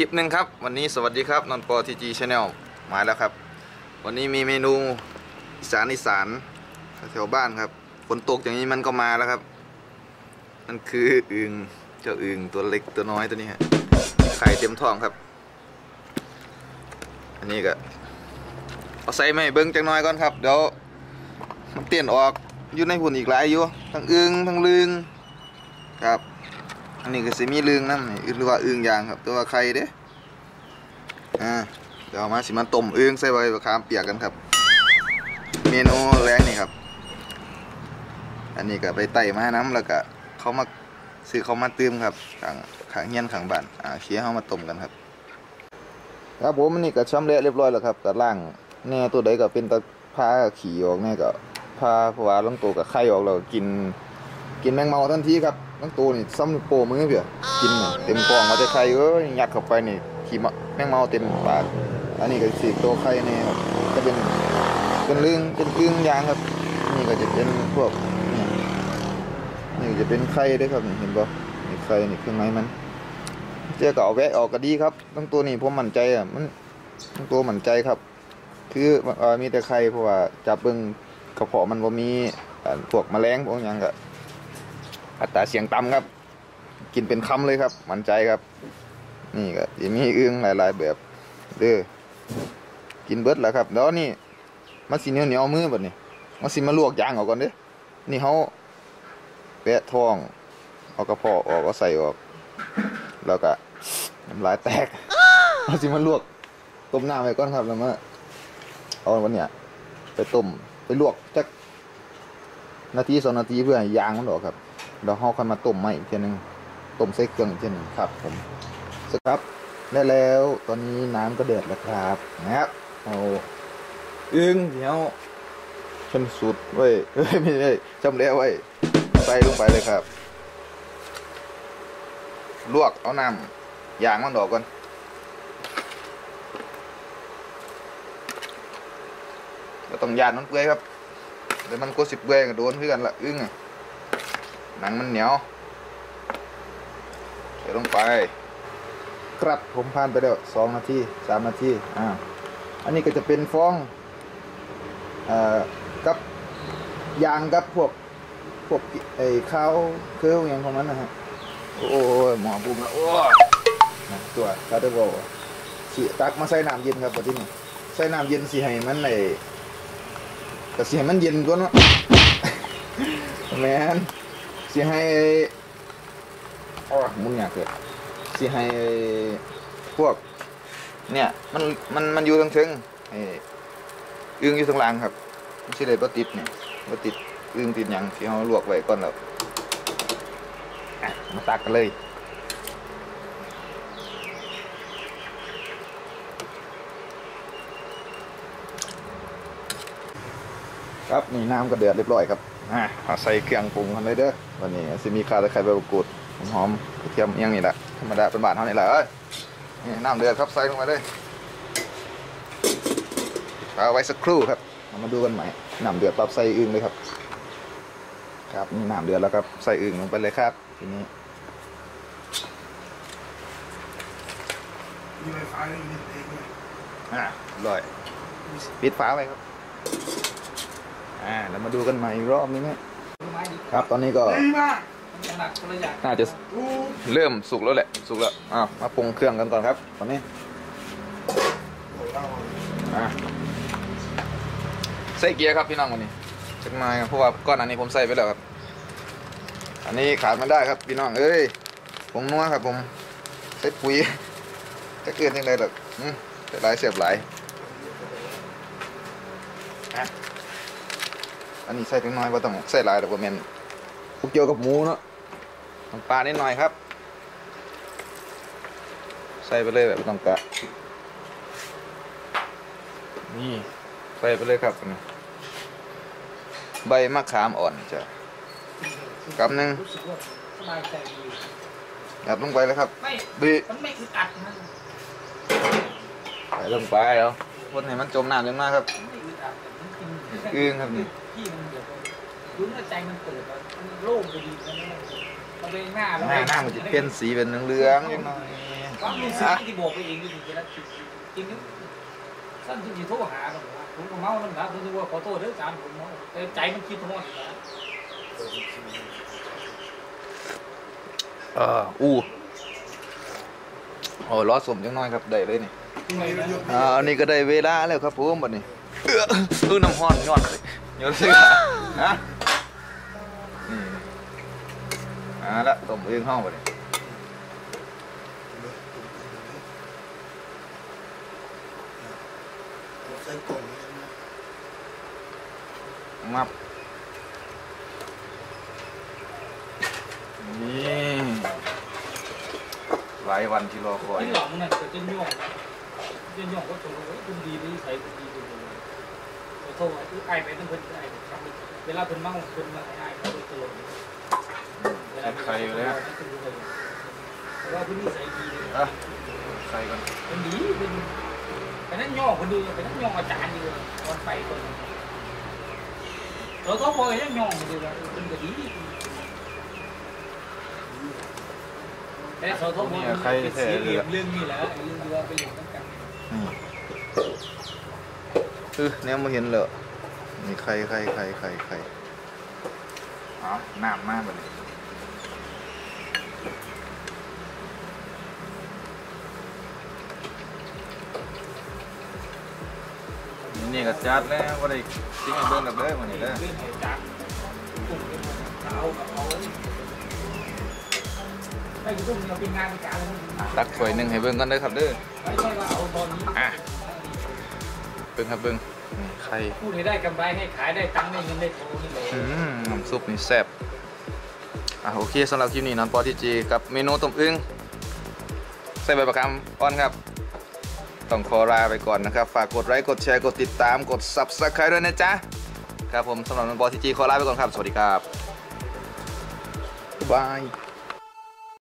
คลิปหนึ่งครับ วันนี้สวัสดีครับนนปอทีจีชาแนลมาแล้วครับ วันนี้มีเมนูอีสานอีสานแถวบ้านครับฝนตกอย่างนี้มันก็มาแล้วครับ มันคืออึงเจ้าอึงตัวเล็กตัวน้อยตัวนี้ฮะไข่เต็มท้องครับ อันนี้ก็เอาใส่ไม่เบิ้งจังน้อยก่อนครับเดี๋ยวมันเตี้ยนออกอยู่ในหุ่นอีกหลายอยู่ทั้งอึงทั้งลึงครับ อันนี้ก็สิมีลึงน้ำนี่หรือว่าอึงยางครับตัวไข่เด้อ่าเดี๋ยวเอามาสิมาต้มอึงใส่ใบมะขามเปียกกันครับ เมนูแรงนี่ครับ อันนี้ก็ไปไต่มาน้ำแล้วก็เขามาซื้อเขามาตื้มครับขังขังเฮียนขังบานอ่าเคี่ยวเขามาต้มกันครับครับผมอันนี้ก็ช่ำเละเรียบร้อยแล้วครับก็ล่างแน่ตัวใดก็เป็นตะพาขี่ออกแน่ก็พาเพราะว่าลงตัวกับไข่ออกแล้วก็กิน กินแมงเมาทันทีครับ ทั้งตัวนี่ซ้ำนิ้วโป้มือเพี่ยกินน่ะเต็มกล่องมาแต่ไข่เอ้ยยัดเข้าไปนี่ขี่มะแมงเมาเต็มปาก อันนี้ก็สีตัวไข่นี่ครับจะเป็นเป็นลึงเป็นอึ้งยางครับนี่ก็จะเป็นพวกนี่นี่ก็จะเป็นไข่ด้วยครับนี่เห็นปะนี่ไข่นี่เครื่องในมันเจ้าก็เอาแวะออกก็ดีครับทั้งตัวนี่ผมมั่นใจอะมันทั้งตัวมั่นใจครับ คือเอ่อมีแต่ไข่เพราะว่าจับเบิ่งกระเพาะมันบ่มีอ่าพวกแมลงพวกหยังก็ อัตราเสียงต่ำครับ กินเป็นคำเลยครับ มั่นใจครับ นี่ก็จะมีอึ้งหลายๆแบบเด้อกินเบิดแล้วครับ แล้วนี่มันสีเหนียวเหนียวมือแบบนี้มันสิมาลวกยางออกก่อนเด้นี่เขาแปะท้องเอากระเพาะออกเอาใส่ออก แล้วก็น้ำลายแตกมันสิมาลวกต้มน้ำไปก่อนครับแล้วมาเอาวันเนี้ยไปต้มไปลวกจักนาทีสองนาทีเพื่อให้ยางมันออกครับ แล้วเราค่อยมาต้มใหม่อีกทีนึงต้มใส่เครื่องอีกทีนึงครับผมสครับได้แล้วตอนนี้น้ำก็เดือดแล้วครับนะครับเอาอึ้งเดี๋ยวชนสุดไว้เอ้ยไม่ใช่จำแล้วไว้ใส่ลงไปเลยครับ ลวกเอาน้ำยางมันออกก่อนก็ต้องยานมันเปื่อยครับเดี๋ยวมันก็สิบเปื่อยก็โดนเพื่อกันละอึ้งอะ หนังมันเหนียวใส่ลงไป ครับผมผ่านไปแล้วสองนาทีสามนาทีอ่าอันนี้ก็จะเป็นฟองเอ่อกับยางกับพวกพวกไอ้ข้าวเครื่องอย่างของมันนะฮะโอ้ยหมอบุ้มแล้วโอ้ตัวคาร์เดบอลสิตักมาใส่น้ำเย็นครับปที่นี่ใส่น้ำเย็นสิให้มันไอ้แต่สิให้มันเย็นตัวนาะแมน สิให้อ๋อมุนอยากเลยสิให้พวก เนี่ยมันมันมันอยู่ตรงเชิงไอ้อึ้งอยู่ตรงล่างครับไม่ใช่เลยบ่ติดเนี่ยบ่ติดอึ้งติดหยังที่เราลวกไว้ก่อนแล้วมาตักกันเลยครับนี่น้ำก็เดือดเรียบร้อยครับ อ่าเอาใส่เครื่องปรุงกันเลยเด้อวันนี้สิมีข่าตะไคร้ใบมะกรูดหอมๆกระเทียมอิหยังนี่แหละธรรมดาเป็นบาทเท่านี้แหละเอ้ยนี่น้ำเดือดครับใส่ลงไปเลยเอาไว้สักครู่ครับเรามาดูกันใหม่น้ำเดือดปั๊บใส่อึ่งเลยครับ ครับนี่น้ำเดือดแล้วครับใส่อึ่งลงไปเลยครับทีนี้มีไฟฟ้าเลยมีเองเลยอ่าอร่อยปิดฝาไว้ครับ อ่าแล้วมาดูกันใหม่อีกรอบนึงนะครับ ตอนนี้ก็น่าจะเริ่มสุกแล้วแหละ สุกแล้วอ้าวมาปรุงเครื่องกันก่อนครับ ตอนนี้ใส่เกียร์ครับพี่น้องวันนี้จักหน่อยครับเพราะว่าก้อนอันนี้ผมใส่ไปแล้วครับอันนี้ขาดไม่ได้ครับพี่น้องเอ้ยผมนัวครับผมใส่ปุ๋ยจะเกินยังไงหรอกใส่หลายเสียบหลาย อะอันนี้ใส่ถึงน้อยว่าต้องใส่หลายแต่ว่าแมนพวกเกี่ยวกับหมูเนาะน้ำปลานิดหน่อยครับ ใส่ไปเลยแบบต้องกะนี่ใส่ไปเลยครับนี่ใบมะขามอ่อนจ้ะกำหนึ่งรู้สึกว่าสบายใจดียัดลงไปเลยครับไม่บีมันไม่อึดอัดนะใส่ลงไปแล้วคนให้มันจมน้ำเลยมากครับมันไม่อึดอัดแต่มันกินอึ้งครับนี่ ที่มันเดือดรู้ว่าใจมันเปิดแล้วมันโล่งไปดีมันไม่เราไปหน้าหน้าหน้ามันจะเปลี่ยนสีเป็นเหลืองๆนิดหน่อยความรู้สึกที่บอกไปเองอยู่ถึงจะได้จริงจริงสั้นจริงๆโทรหาผมว่าผมก็เมาแล้วนะผมจะว่าขอโทษเด้อจานผมเนาะแต่ใจมันคิดทั้งหมดนะเอออู้โอ้ล้อสมจังน้อยครับได้เลยนี่ทำไมนะอ่าอันนี้ก็ได้เวลาแล้วครับผมบัดนี้เอื้อเออน้ำห้อนย้อนเลย ยอนเสื้อฮะนี่อ่าละต้มเองห้องบัดนี้ใส่กล่องนี่นะมับนี่หลายวันที่รอคอยหลังนั่นก็จะย่องจะย่องก็ตัวดีดีใส่ดีคุณดี โทษคือไอ้ไปต้องเพิ่นไอ้ครับเวลาเพิ่นเมาเพิ่นมาไอ้เขาเป็นตลอดเวลาเพราะว่าคุณนิสัยดีเลยอะใส่กันเป็นดีเป็นไปนั่นย่อคนดูไปนั่นย่ออาจารย์อยู่ตอนไปคนเราต้องบอกให้นั่นย่องดูว่าเป็นก็ดีแต่เขาต้องบอเป็นสีเหลี่ยมเรื่องนี้แหละเรื่องที่ว่าไปอยู่ตั้งกันนี่ เออเนี่ยมาเห็นเลยนี่ไข่ไข่ไข่ไข่ไข่เอาน้ำมากเลยนี่ก็จัดแล้วว่าได้ทิ้งเบิ่งกับเด้อมันนี่เด้อเลยตักถ้วยหนึ่งให้เบิ่งกันเด้อครับเด้ออะ บิ่งครับเบิ่งนี่ไข่พูดให้ได้กำไรให้ขายได้ตังค์ได้เงินได้ทองนี่เลยอืมน้ำซุปนี่แซ่บอะโอเคสำหรับคลิปนี้นอนปอทีจีกับเมนูต้มอึ่งใส่ใบประคำอ่อนครับ ต้องขอลาไปก่อนนะครับ ฝากกดไลค์กดแชร์กดติดตามกด Subscribe ด้วยนะจ๊ะ ครับผมสำหรับนอนปอทีจีขอลาไปก่อนครับ สวัสดีครับบ๊ายบาย